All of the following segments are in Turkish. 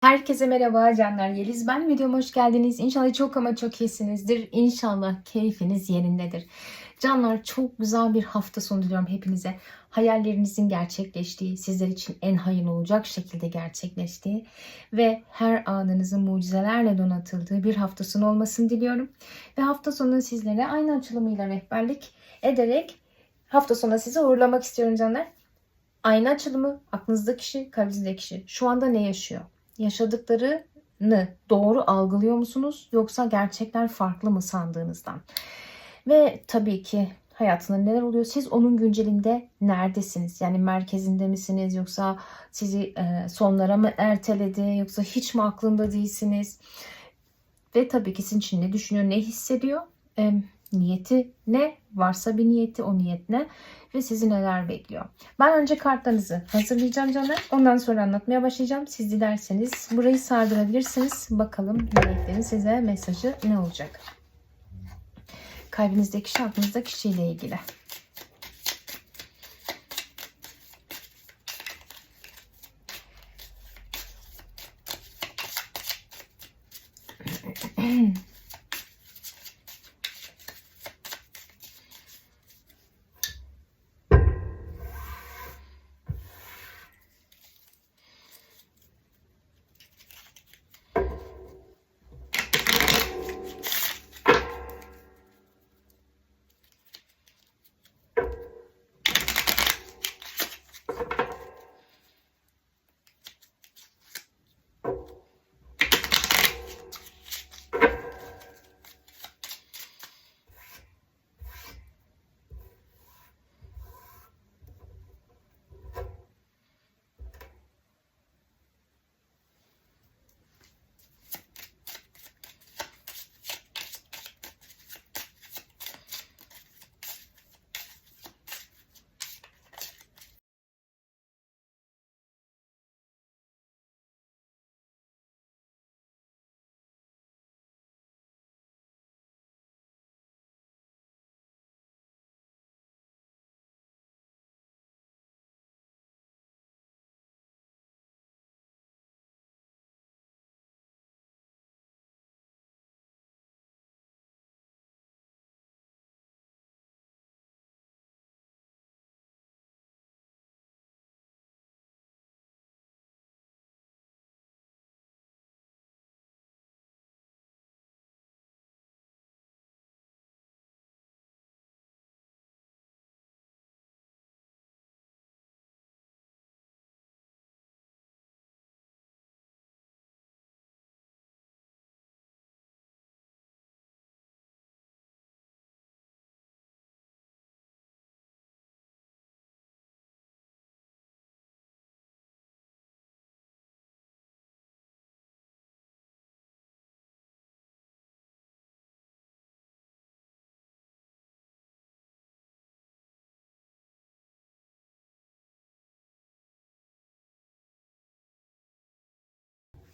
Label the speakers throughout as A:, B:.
A: Herkese merhaba canlar Yeliz ben videoma hoş geldiniz. İnşallah çok ama çok iyisinizdir. İnşallah keyfiniz yerindedir. Canlar çok güzel bir hafta sonu diliyorum hepinize. Hayallerinizin gerçekleştiği, sizler için en hayırlı olacak şekilde gerçekleştiği ve her anınızın mucizelerle donatıldığı bir hafta sonu olmasını diliyorum. Ve hafta sonu sizlere aynı açılımıyla rehberlik ederek hafta sonu sizi uğurlamak istiyorum canlar. Aynı açılımı aklınızdaki kişi, kalbinizdeki kişi şu anda ne yaşıyor? Yaşadıklarını doğru algılıyor musunuz yoksa gerçekler farklı mı sandığınızdan? Ve tabii ki hayatında neler oluyor? Siz onun güncelinde neredesiniz? Yani merkezinde misiniz yoksa sizi e, sonlara mı erteledi yoksa hiç mi aklında değilsiniz? Ve tabii ki sizin için ne düşünüyor, ne hissediyor? Niyeti ne? Varsa bir niyeti o niyet ne? Ve sizi neler bekliyor? Ben önce kartlarınızı hazırlayacağım canlar. Ondan sonra anlatmaya başlayacağım. Siz dilerseniz burayı sardırabilirsiniz. Bakalım meleklerin size mesajı ne olacak? Kalbinizdeki kişi, kişiyle ilgili.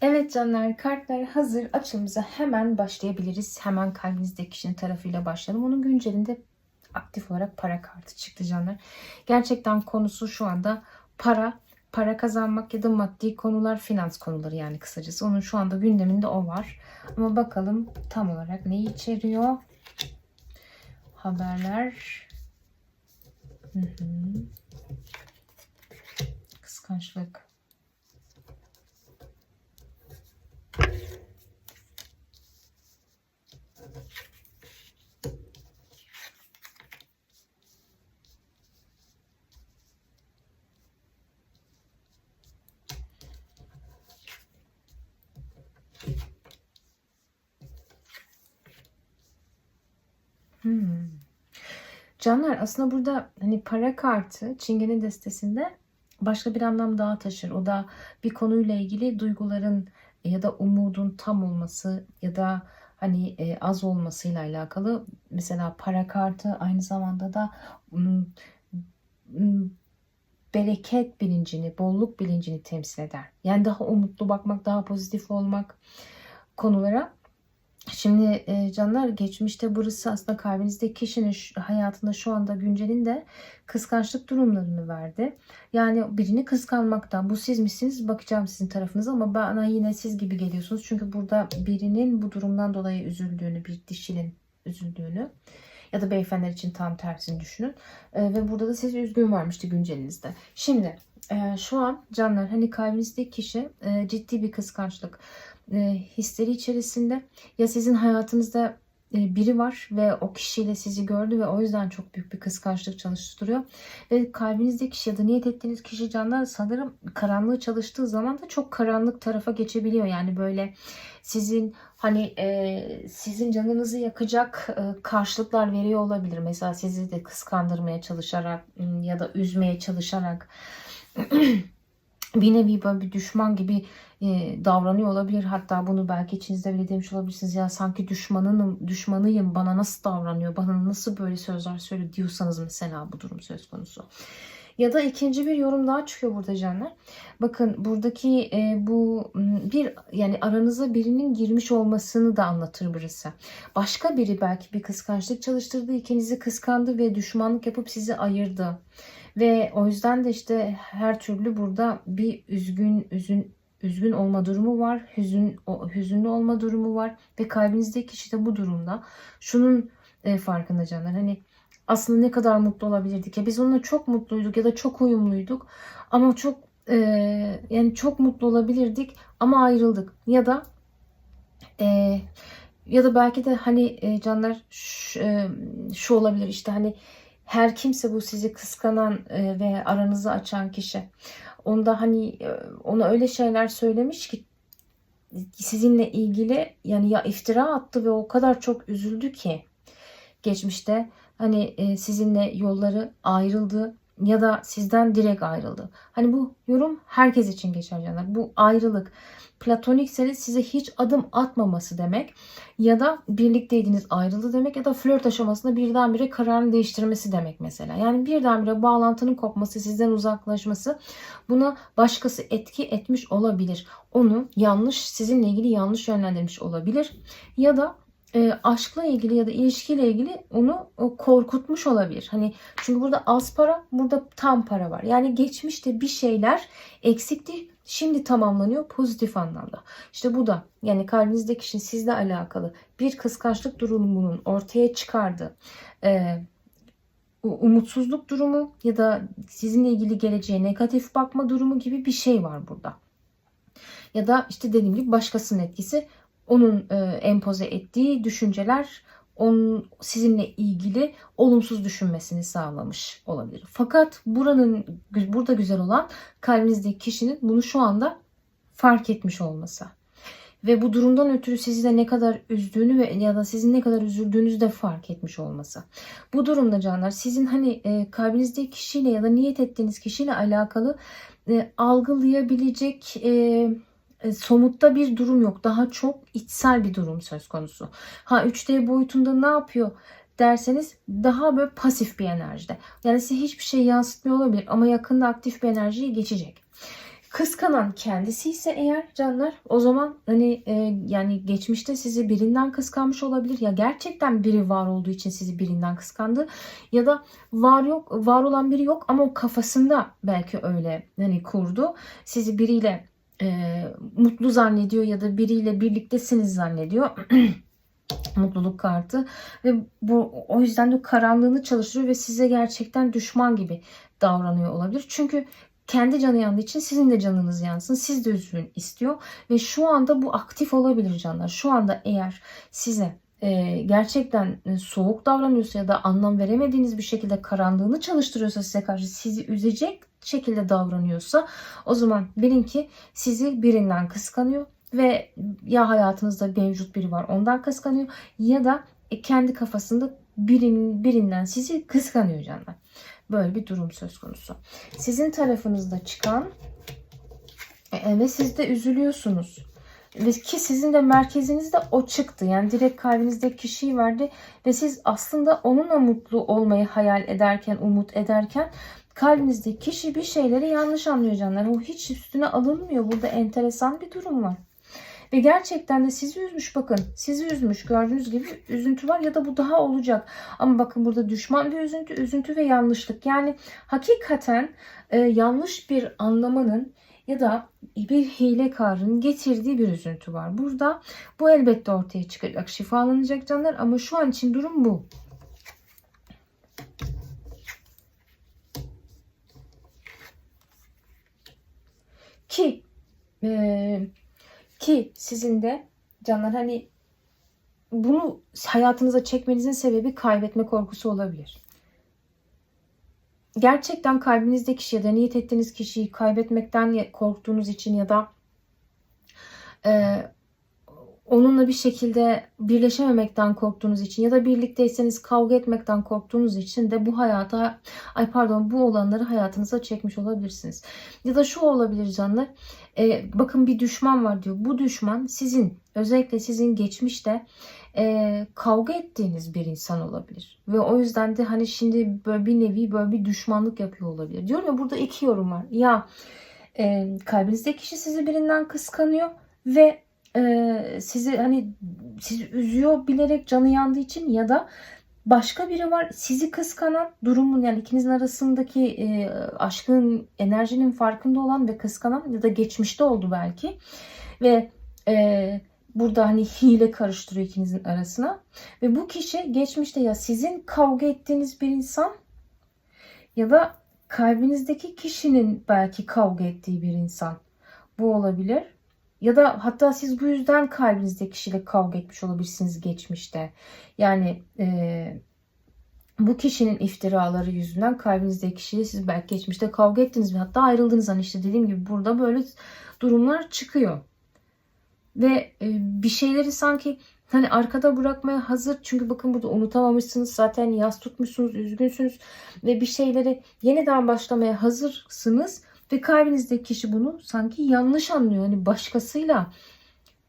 A: Evet canlar kartlar hazır. Açılımıza hemen başlayabiliriz. Hemen kalbinizdeki kişinin tarafıyla başlayalım. Onun güncelinde aktif olarak para kartı çıktı canlar. Gerçekten konusu şu anda para, para kazanmak ya da maddi konular, finans konuları yani kısacası. Onun şu anda gündeminde o var. Ama bakalım tam olarak neyi içeriyor? Haberler. Hı hı. Kıskançlık. Hmm. Canlar aslında burada hani para kartı Çingene destesinde başka bir anlam daha taşır. O da bir konuyla ilgili duyguların ya da umudun tam olması ya da hani e, az olmasıyla alakalı. Mesela para kartı aynı zamanda da mm, mm, bereket bilincini, bolluk bilincini temsil eder. Yani daha umutlu bakmak, daha pozitif olmak konulara Şimdi e, canlar geçmişte burası aslında kalbinizdeki kişinin hayatında şu anda güncelinde kıskançlık durumlarını verdi. Yani birini kıskanmaktan bu siz misiniz bakacağım sizin tarafınıza ama bana yine siz gibi geliyorsunuz. Çünkü burada birinin bu durumdan dolayı üzüldüğünü bir dişinin üzüldüğünü ya da beyefendiler için tam tersini düşünün. E, ve burada da siz üzgün varmıştı güncelinizde. Şimdi e, şu an canlar hani kalbinizdeki kişi e, ciddi bir kıskançlık e, hisleri içerisinde ya sizin hayatınızda biri var ve o kişiyle sizi gördü ve o yüzden çok büyük bir kıskançlık çalıştırıyor. Ve kalbinizdeki kişi ya da niyet ettiğiniz kişi canlar sanırım karanlığı çalıştığı zaman da çok karanlık tarafa geçebiliyor. Yani böyle sizin hani e, sizin canınızı yakacak e, karşılıklar veriyor olabilir. Mesela sizi de kıskandırmaya çalışarak ya da üzmeye çalışarak bir nevi böyle bir düşman gibi e, davranıyor olabilir. Hatta bunu belki içinizde bile demiş olabilirsiniz. Ya sanki düşmanınım, düşmanıyım. Bana nasıl davranıyor? Bana nasıl böyle sözler söylüyor diyorsanız mesela bu durum söz konusu. Ya da ikinci bir yorum daha çıkıyor burada canlar. Bakın buradaki e, bu bir yani aranıza birinin girmiş olmasını da anlatır burası. Başka biri belki bir kıskançlık çalıştırdı, ikinizi kıskandı ve düşmanlık yapıp sizi ayırdı. Ve o yüzden de işte her türlü burada bir üzgün üzün üzgün olma durumu var. Hüzün hüzünlü olma durumu var ve kalbinizdeki kişi de bu durumda. Şunun e, farkında canlar. Hani aslında ne kadar mutlu olabilirdik ya biz onunla çok mutluyduk ya da çok uyumluyduk ama çok e, yani çok mutlu olabilirdik ama ayrıldık ya da e, ya da belki de hani e, canlar şu, e, şu olabilir işte hani her kimse bu sizi kıskanan e, ve aranızı açan kişi. Onda hani e, ona öyle şeyler söylemiş ki sizinle ilgili yani ya iftira attı ve o kadar çok üzüldü ki geçmişte. Hani e, sizinle yolları ayrıldı ya da sizden direkt ayrıldı. Hani bu yorum herkes için geçer canlar. Bu ayrılık platonikseniz size hiç adım atmaması demek ya da birlikteydiniz ayrıldı demek ya da flört aşamasında birdenbire kararını değiştirmesi demek mesela. Yani birdenbire bağlantının kopması, sizden uzaklaşması buna başkası etki etmiş olabilir. Onu yanlış, sizinle ilgili yanlış yönlendirmiş olabilir ya da e, aşkla ilgili ya da ilişkiyle ilgili onu o, korkutmuş olabilir. Hani çünkü burada az para, burada tam para var. Yani geçmişte bir şeyler eksikti, şimdi tamamlanıyor pozitif anlamda. İşte bu da yani kalbinizdeki kişinin sizle alakalı bir kıskançlık durumunun ortaya çıkardığı e, umutsuzluk durumu ya da sizinle ilgili geleceğe negatif bakma durumu gibi bir şey var burada. Ya da işte dediğim gibi başkasının etkisi onun e, empoze ettiği düşünceler onun sizinle ilgili olumsuz düşünmesini sağlamış olabilir. Fakat buranın burada güzel olan kalbinizdeki kişinin bunu şu anda fark etmiş olması. Ve bu durumdan ötürü sizi de ne kadar üzdüğünü ve ya da sizin ne kadar üzüldüğünüzü de fark etmiş olması. Bu durumda canlar sizin hani e, kalbinizdeki kişiyle ya da niyet ettiğiniz kişiyle alakalı e, algılayabilecek e, somutta bir durum yok. Daha çok içsel bir durum söz konusu. Ha 3D boyutunda ne yapıyor derseniz daha böyle pasif bir enerjide. Yani size hiçbir şey yansıtmıyor olabilir ama yakında aktif bir enerjiye geçecek. Kıskanan kendisi ise eğer canlar o zaman hani e, yani geçmişte sizi birinden kıskanmış olabilir ya gerçekten biri var olduğu için sizi birinden kıskandı ya da var yok var olan biri yok ama o kafasında belki öyle hani kurdu sizi biriyle e, mutlu zannediyor ya da biriyle birliktesiniz zannediyor. mutluluk kartı ve bu o yüzden de karanlığını çalıştırıyor ve size gerçekten düşman gibi davranıyor olabilir. Çünkü kendi canı yandığı için sizin de canınız yansın. Siz de üzülün istiyor ve şu anda bu aktif olabilir canlar. Şu anda eğer size e, gerçekten soğuk davranıyorsa ya da anlam veremediğiniz bir şekilde karanlığını çalıştırıyorsa size karşı sizi üzecek şekilde davranıyorsa o zaman bilin ki sizi birinden kıskanıyor ve ya hayatınızda mevcut biri var ondan kıskanıyor ya da kendi kafasında birinin birinden sizi kıskanıyor canlar. Böyle bir durum söz konusu. Sizin tarafınızda çıkan e, ve siz de üzülüyorsunuz. Ve ki sizin de merkezinizde o çıktı. Yani direkt kalbinizdeki kişiyi verdi ve siz aslında onunla mutlu olmayı hayal ederken, umut ederken kalbinizdeki kişi bir şeyleri yanlış anlıyor canlar. O hiç üstüne alınmıyor. Burada enteresan bir durum var. Ve gerçekten de sizi üzmüş bakın. Sizi üzmüş. Gördüğünüz gibi üzüntü var ya da bu daha olacak. Ama bakın burada düşman bir üzüntü, üzüntü ve yanlışlık. Yani hakikaten e, yanlış bir anlamanın ya da bir hilekarın getirdiği bir üzüntü var. Burada bu elbette ortaya çıkacak, şifalanacak canlar ama şu an için durum bu. Ki e, ki sizin de canlar hani bunu hayatınıza çekmenizin sebebi kaybetme korkusu olabilir. Gerçekten kalbinizdeki kişi ya da niyet ettiğiniz kişiyi kaybetmekten korktuğunuz için ya da e, onunla bir şekilde birleşememekten korktuğunuz için ya da birlikteyseniz kavga etmekten korktuğunuz için de bu hayata ay pardon bu olanları hayatınıza çekmiş olabilirsiniz. Ya da şu olabilir canlar. E, bakın bir düşman var diyor. Bu düşman sizin özellikle sizin geçmişte e, kavga ettiğiniz bir insan olabilir. Ve o yüzden de hani şimdi böyle bir nevi böyle bir düşmanlık yapıyor olabilir. Diyorum ya burada iki yorum var. Ya e, kalbinizdeki kişi sizi birinden kıskanıyor ve e, sizi hani sizi üzüyor bilerek canı yandığı için ya da başka biri var sizi kıskanan durumun yani ikinizin arasındaki e, aşkın enerjinin farkında olan ve kıskanan ya da geçmişte oldu belki ve e, burada hani hile karıştırıyor ikinizin arasına ve bu kişi geçmişte ya sizin kavga ettiğiniz bir insan ya da kalbinizdeki kişinin belki kavga ettiği bir insan bu olabilir. Ya da hatta siz bu yüzden kalbinizdeki kişiyle kavga etmiş olabilirsiniz geçmişte. Yani e, bu kişinin iftiraları yüzünden kalbinizdeki kişiyle siz belki geçmişte kavga ettiniz ve hatta ayrıldınız. Hani işte dediğim gibi burada böyle durumlar çıkıyor. Ve e, bir şeyleri sanki hani arkada bırakmaya hazır. Çünkü bakın burada unutamamışsınız. Zaten yas tutmuşsunuz, üzgünsünüz. Ve bir şeyleri yeniden başlamaya hazırsınız. Ve kalbinizdeki kişi bunu sanki yanlış anlıyor. Hani başkasıyla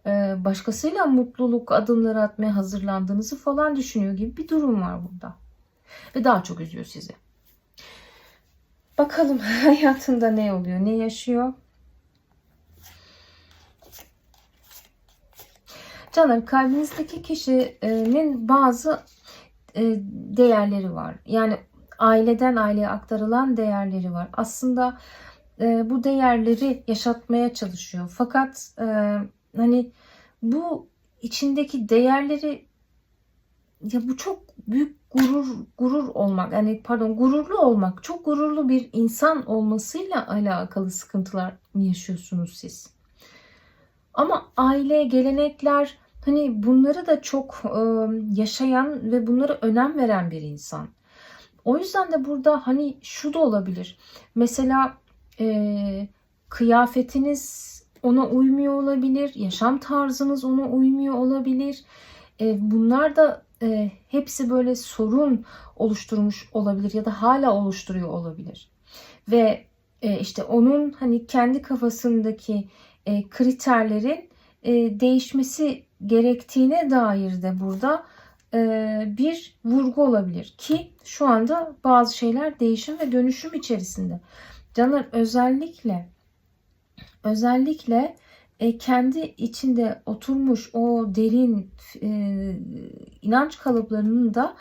A: e, başkasıyla mutluluk adımları atmaya hazırlandığınızı falan düşünüyor gibi bir durum var burada. Ve daha çok üzüyor sizi. Bakalım hayatında ne oluyor, ne yaşıyor? Canım kalbinizdeki kişinin bazı e, değerleri var. Yani aileden aileye aktarılan değerleri var. Aslında e, bu değerleri yaşatmaya çalışıyor. Fakat e, hani bu içindeki değerleri ya bu çok büyük gurur gurur olmak yani pardon gururlu olmak çok gururlu bir insan olmasıyla alakalı sıkıntılar yaşıyorsunuz siz? Ama aile, gelenekler hani bunları da çok e, yaşayan ve bunlara önem veren bir insan. O yüzden de burada hani şu da olabilir. Mesela e, kıyafetiniz ona uymuyor olabilir, yaşam tarzınız ona uymuyor olabilir. E, bunlar da e, hepsi böyle sorun oluşturmuş olabilir ya da hala oluşturuyor olabilir. Ve e, işte onun hani kendi kafasındaki e, kriterlerin e, değişmesi gerektiğine dair de burada e, bir vurgu olabilir ki şu anda bazı şeyler değişim ve dönüşüm içerisinde. Canlar özellikle özellikle e, kendi içinde oturmuş o derin e, inanç kalıplarının da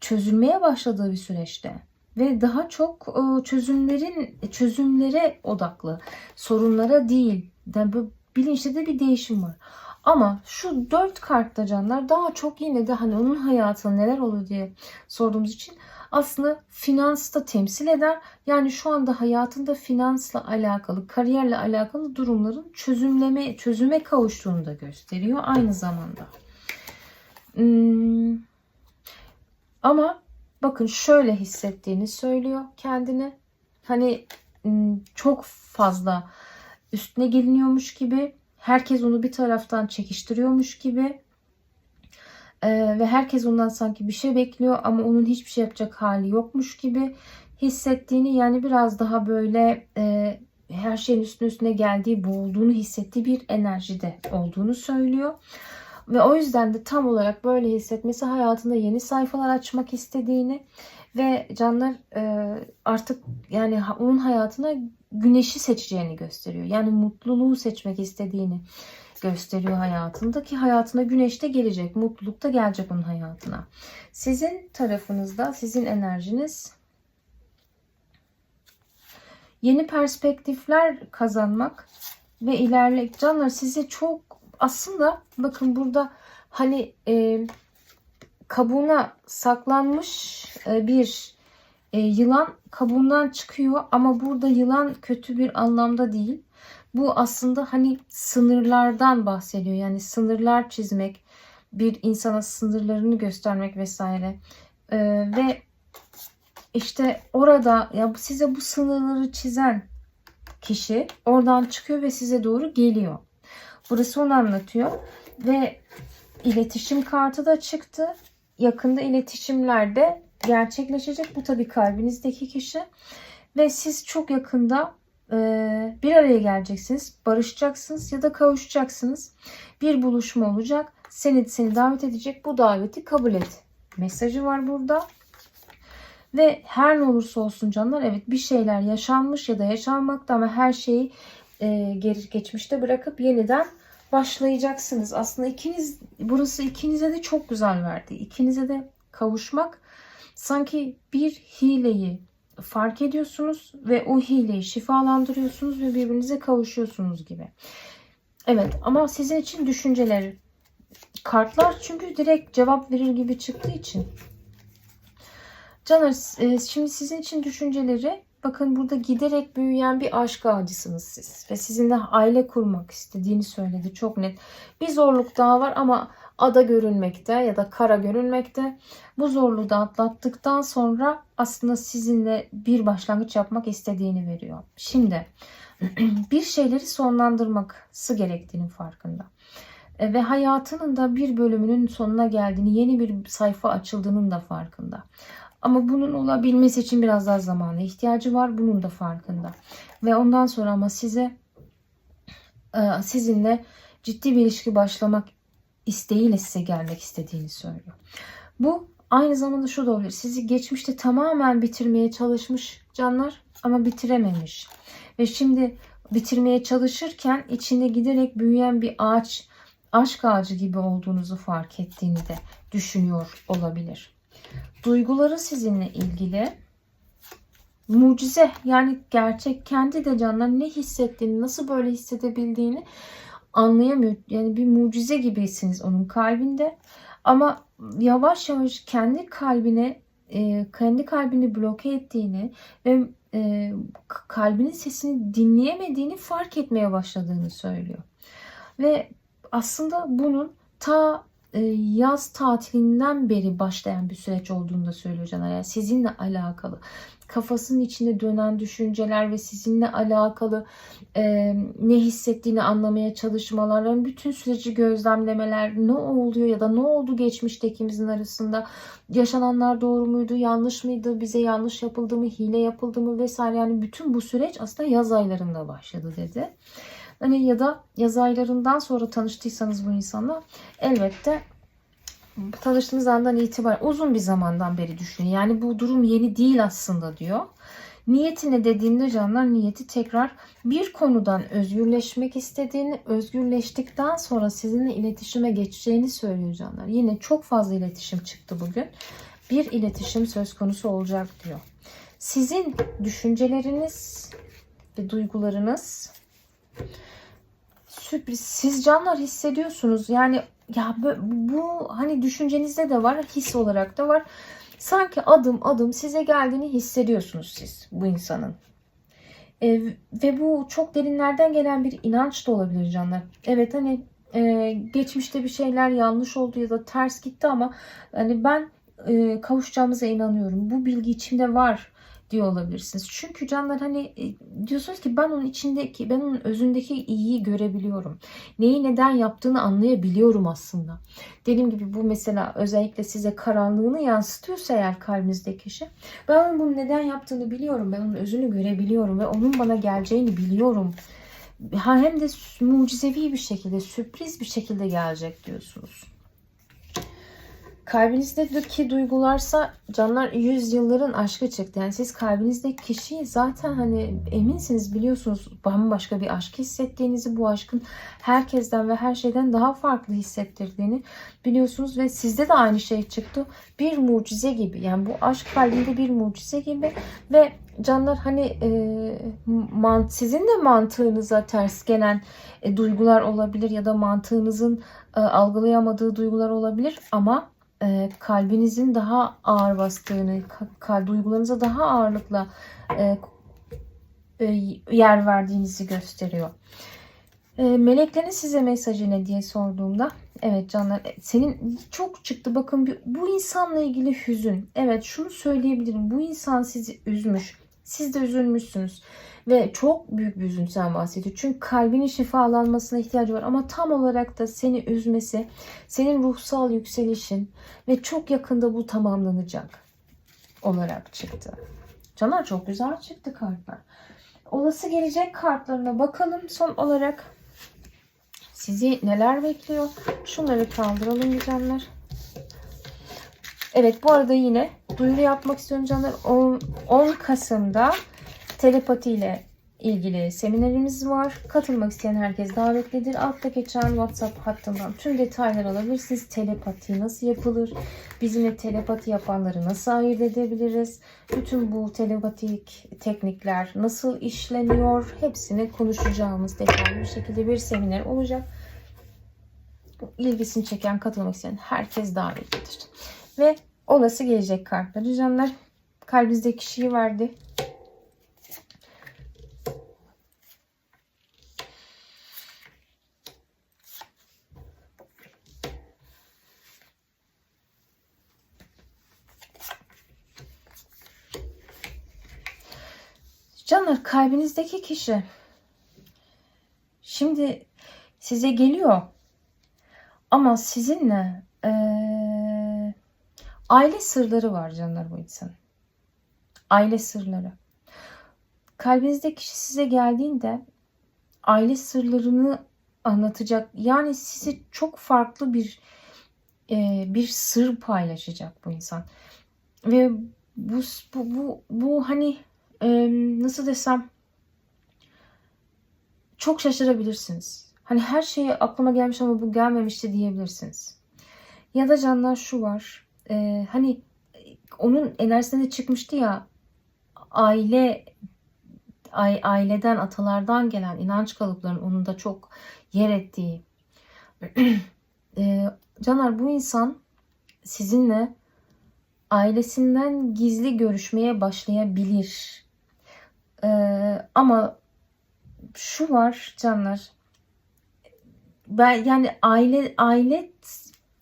A: çözülmeye başladığı bir süreçte ve daha çok e, çözümlerin çözümlere odaklı, sorunlara değil. Yani bu bilinçte de bir değişim var. Ama şu dört kartta canlar daha çok yine de hani onun hayatında neler oluyor diye sorduğumuz için aslında finans da temsil eder. Yani şu anda hayatında finansla alakalı, kariyerle alakalı durumların çözümleme, çözüme kavuştuğunu da gösteriyor aynı zamanda. Hmm. Ama bakın şöyle hissettiğini söylüyor kendini. Hani hmm, çok fazla üstüne geliniyormuş gibi. Herkes onu bir taraftan çekiştiriyormuş gibi ee, ve herkes ondan sanki bir şey bekliyor ama onun hiçbir şey yapacak hali yokmuş gibi hissettiğini yani biraz daha böyle e, her şeyin üstüne üstüne geldiği, boğulduğunu hissettiği bir enerjide olduğunu söylüyor. Ve o yüzden de tam olarak böyle hissetmesi hayatında yeni sayfalar açmak istediğini ve canlar e, artık yani onun hayatına güneşi seçeceğini gösteriyor. Yani mutluluğu seçmek istediğini gösteriyor hayatında ki hayatına güneş de gelecek. Mutluluk da gelecek onun hayatına. Sizin tarafınızda sizin enerjiniz yeni perspektifler kazanmak ve ilerlemek. Canlar size çok aslında bakın burada hani e, kabuğuna saklanmış e, bir e, yılan kabuğundan çıkıyor ama burada yılan kötü bir anlamda değil. Bu aslında hani sınırlardan bahsediyor. Yani sınırlar çizmek, bir insana sınırlarını göstermek vesaire. E, ve işte orada ya size bu sınırları çizen kişi oradan çıkıyor ve size doğru geliyor. Burası onu anlatıyor ve iletişim kartı da çıktı. Yakında iletişimlerde gerçekleşecek. Bu tabii kalbinizdeki kişi ve siz çok yakında bir araya geleceksiniz, barışacaksınız ya da kavuşacaksınız. Bir buluşma olacak. Seni seni davet edecek. Bu daveti kabul et. Mesajı var burada. Ve her ne olursa olsun canlar evet bir şeyler yaşanmış ya da yaşanmakta ama her şeyi e, geri geçmişte bırakıp yeniden başlayacaksınız. Aslında ikiniz burası ikinize de çok güzel verdi. İkinize de kavuşmak sanki bir hileyi fark ediyorsunuz ve o hileyi şifalandırıyorsunuz ve birbirinize kavuşuyorsunuz gibi. Evet ama sizin için düşünceler kartlar çünkü direkt cevap verir gibi çıktığı için Caner e, şimdi sizin için düşünceleri bakın burada giderek büyüyen bir aşk ağacısınız siz. Ve sizinle aile kurmak istediğini söyledi çok net. Bir zorluk daha var ama ada görünmekte ya da kara görünmekte. Bu zorluğu da atlattıktan sonra aslında sizinle bir başlangıç yapmak istediğini veriyor. Şimdi bir şeyleri sonlandırması gerektiğinin farkında. E, Ve hayatının da bir bölümünün sonuna geldiğini, yeni bir sayfa açıldığının da farkında. Ama bunun olabilmesi için biraz daha zamana ihtiyacı var. Bunun da farkında. Ve ondan sonra ama size e, sizinle ciddi bir ilişki başlamak isteğiyle size gelmek istediğini söylüyor. Bu aynı zamanda şu da olabilir. Sizi geçmişte tamamen bitirmeye çalışmış canlar ama bitirememiş. Ve şimdi bitirmeye çalışırken içinde giderek büyüyen bir ağaç, aşk ağacı gibi olduğunuzu fark ettiğini de düşünüyor olabilir duyguları sizinle ilgili mucize yani gerçek kendi de canlar ne hissettiğini nasıl böyle hissedebildiğini anlayamıyor. Yani bir mucize gibisiniz onun kalbinde ama yavaş yavaş kendi kalbine e, kendi kalbini bloke ettiğini ve e, kalbinin sesini dinleyemediğini fark etmeye başladığını söylüyor. Ve aslında bunun ta yaz tatilinden beri başlayan bir süreç olduğunu da söylüyor Caner. Yani sizinle alakalı kafasının içinde dönen düşünceler ve sizinle alakalı e, ne hissettiğini anlamaya çalışmaların bütün süreci gözlemlemeler ne oluyor ya da ne oldu geçmişte ikimizin arasında yaşananlar doğru muydu yanlış mıydı bize yanlış yapıldı mı hile yapıldı mı vesaire yani bütün bu süreç aslında yaz aylarında başladı dedi. Hani ya da yaz aylarından sonra tanıştıysanız bu insanla elbette tanıştığınız andan itibaren uzun bir zamandan beri düşünün. Yani bu durum yeni değil aslında diyor. Niyeti ne dediğinde canlar niyeti tekrar bir konudan özgürleşmek istediğini, özgürleştikten sonra sizinle iletişime geçeceğini söylüyor canlar. Yine çok fazla iletişim çıktı bugün. Bir iletişim söz konusu olacak diyor. Sizin düşünceleriniz ve duygularınız sürpriz. Siz canlar hissediyorsunuz. Yani ya bu, bu hani düşüncenizde de var, his olarak da var. Sanki adım adım size geldiğini hissediyorsunuz siz bu insanın. E, ve bu çok derinlerden gelen bir inanç da olabilir canlar. Evet hani e, geçmişte bir şeyler yanlış oldu ya da ters gitti ama hani ben e, kavuşacağımıza inanıyorum. Bu bilgi içimde var diyor olabilirsiniz. Çünkü canlar hani e, diyorsunuz ki ben onun içindeki, ben onun özündeki iyiyi görebiliyorum. Neyi neden yaptığını anlayabiliyorum aslında. Dediğim gibi bu mesela özellikle size karanlığını yansıtıyorsa eğer kalbinizdeki kişi. Ben onun bunu neden yaptığını biliyorum. Ben onun özünü görebiliyorum ve onun bana geleceğini biliyorum. Hem de mucizevi bir şekilde, sürpriz bir şekilde gelecek diyorsunuz. Kalbinizdeki duygularsa canlar 100 yılların aşkı çıktı. Yani siz kalbinizdeki kişiyi zaten hani eminsiniz biliyorsunuz bambaşka bir aşk hissettiğinizi bu aşkın herkesten ve her şeyden daha farklı hissettirdiğini biliyorsunuz ve sizde de aynı şey çıktı. Bir mucize gibi yani bu aşk kalbinde bir mucize gibi ve canlar hani e, man, sizin de mantığınıza ters gelen e, duygular olabilir ya da mantığınızın e, algılayamadığı duygular olabilir ama e, kalbinizin daha ağır bastığını, ka- duygularınıza daha ağırlıkla e, e, yer verdiğinizi gösteriyor. E, meleklerin size mesajı ne diye sorduğumda evet canlar e, senin çok çıktı bakın bir, bu insanla ilgili hüzün. Evet şunu söyleyebilirim bu insan sizi üzmüş. Siz de üzülmüşsünüz. Ve çok büyük bir üzüntüden bahsediyor. Çünkü kalbinin şifalanmasına ihtiyacı var. Ama tam olarak da seni üzmesi, senin ruhsal yükselişin ve çok yakında bu tamamlanacak olarak çıktı. Canlar çok güzel çıktı kartlar. Olası gelecek kartlarına bakalım. Son olarak sizi neler bekliyor? Şunları kaldıralım güzeller. Evet bu arada yine duyuru yapmak istiyorum canlar. 10, 10 Kasım'da telepati ile ilgili seminerimiz var. Katılmak isteyen herkes davetlidir. Altta geçen WhatsApp hattından tüm detaylar alabilirsiniz. Telepati nasıl yapılır? Bizimle telepati yapanları nasıl ayırt edebiliriz? Bütün bu telepatik teknikler nasıl işleniyor? Hepsini konuşacağımız detaylı bir şekilde bir seminer olacak. İlgisini çeken, katılmak isteyen herkes davetlidir. Ve olası gelecek kartları canlar. Kalbinizdeki kişiyi verdi. Canlar kalbinizdeki kişi şimdi size geliyor ama sizinle ee, aile sırları var canlar bu insan. Aile sırları. Kalbinizdeki kişi size geldiğinde aile sırlarını anlatacak. Yani size çok farklı bir e, bir sır paylaşacak bu insan. Ve bu bu bu, bu hani nasıl desem çok şaşırabilirsiniz. Hani her şeye aklıma gelmiş ama bu gelmemişti diyebilirsiniz. Ya da canlar şu var. E, hani onun enerjisinde çıkmıştı ya aile aileden, atalardan gelen inanç kalıplarının onun da çok yer ettiği. e, Caner bu insan sizinle ailesinden gizli görüşmeye başlayabilir. E, ama şu var Canlar. Ben yani aile aile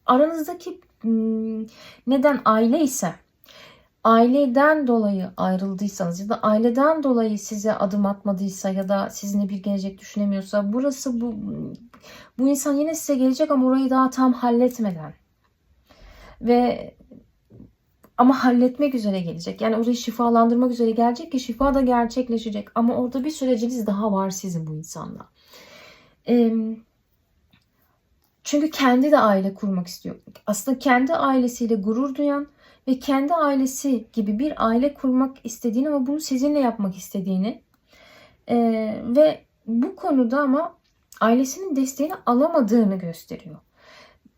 A: aranızdaki neden aile ise aileden dolayı ayrıldıysanız ya da aileden dolayı size adım atmadıysa ya da sizinle bir gelecek düşünemiyorsa burası bu bu insan yine size gelecek ama orayı daha tam halletmeden ve ama halletmek üzere gelecek. Yani orayı şifalandırmak üzere gelecek ki şifa da gerçekleşecek. Ama orada bir süreciniz daha var sizin bu insanla. Çünkü kendi de aile kurmak istiyor. Aslında kendi ailesiyle gurur duyan ve kendi ailesi gibi bir aile kurmak istediğini ama bunu sizinle yapmak istediğini e, ve bu konuda ama ailesinin desteğini alamadığını gösteriyor.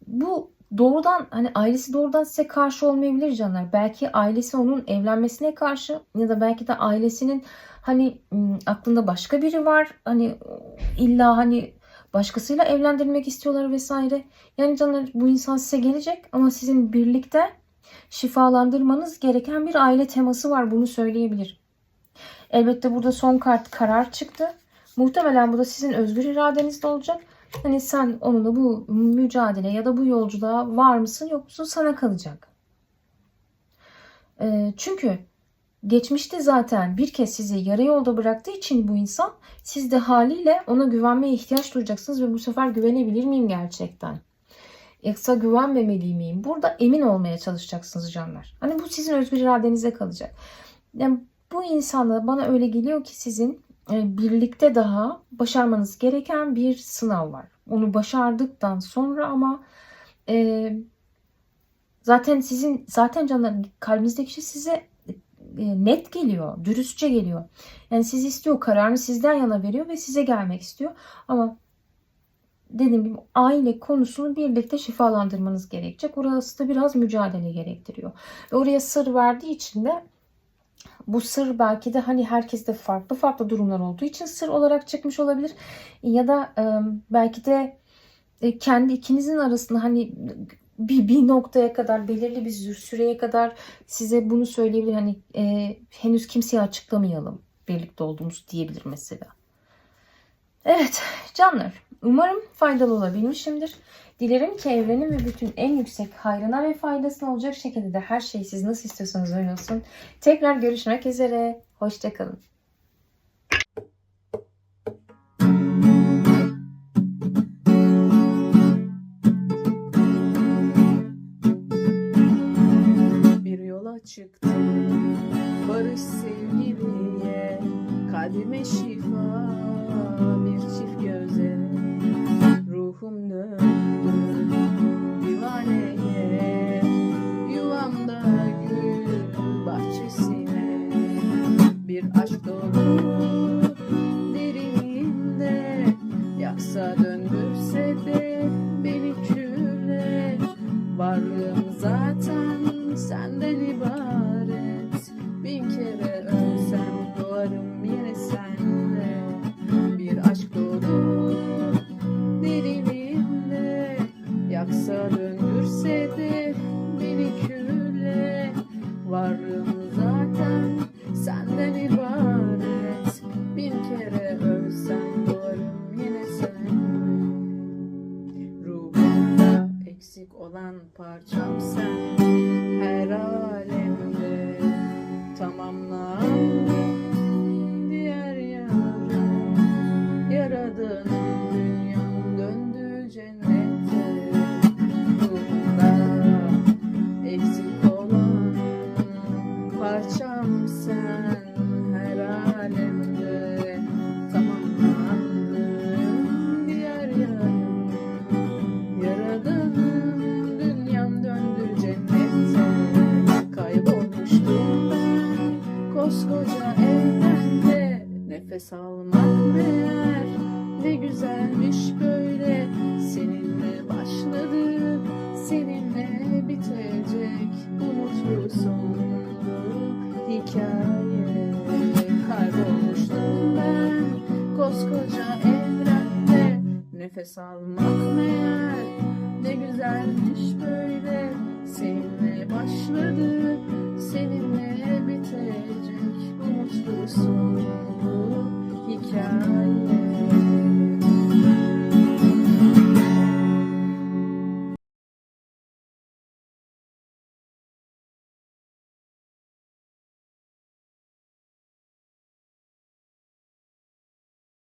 A: Bu doğrudan hani ailesi doğrudan size karşı olmayabilir canlar. Belki ailesi onun evlenmesine karşı ya da belki de ailesinin hani aklında başka biri var. Hani illa hani başkasıyla evlendirmek istiyorlar vesaire. Yani canlar bu insan size gelecek ama sizin birlikte şifalandırmanız gereken bir aile teması var. Bunu söyleyebilir. Elbette burada son kart karar çıktı. Muhtemelen bu da sizin özgür iradenizde olacak. Hani sen onunla bu mücadele ya da bu yolculuğa var mısın yok musun sana kalacak. E, çünkü geçmişte zaten bir kez sizi yarı yolda bıraktığı için bu insan siz de haliyle ona güvenmeye ihtiyaç duyacaksınız ve bu sefer güvenebilir miyim gerçekten? Yoksa güvenmemeli miyim? Burada emin olmaya çalışacaksınız canlar. Hani bu sizin özgür iradenize kalacak. Yani bu insanla bana öyle geliyor ki sizin birlikte daha başarmanız gereken bir sınav var. Onu başardıktan sonra ama e, Zaten sizin zaten canlarım kalbinizdeki şey size e, net geliyor, dürüstçe geliyor. Yani siz istiyor, kararını sizden yana veriyor ve size gelmek istiyor. Ama dediğim gibi aile konusunu birlikte şifalandırmanız gerekecek. Orası da biraz mücadele gerektiriyor. Ve oraya sır verdiği için de bu sır belki de hani herkeste farklı farklı durumlar olduğu için sır olarak çıkmış olabilir. Ya da e, belki de e, kendi ikinizin arasında hani bir, bir noktaya kadar belirli bir süreye kadar size bunu söyleyebilir. Hani e, henüz kimseye açıklamayalım birlikte olduğumuz diyebilir mesela. Evet canlar umarım faydalı olabilmişimdir. Dilerim ki evrenin ve bütün en yüksek hayrına ve faydasına olacak şekilde de her şey siz nasıl istiyorsanız öyle olsun. Tekrar görüşmek üzere. Hoşçakalın.
B: Bir yola çıktım Barış sevgiliye Kalbime şifa Bir çift göze kumda Nefes almak meğer. Ne güzelmiş böyle Seninle başladı seninle bitecek. Sonlu hikaye Kaybolmuştum ben koskoca evrende. Nefes almak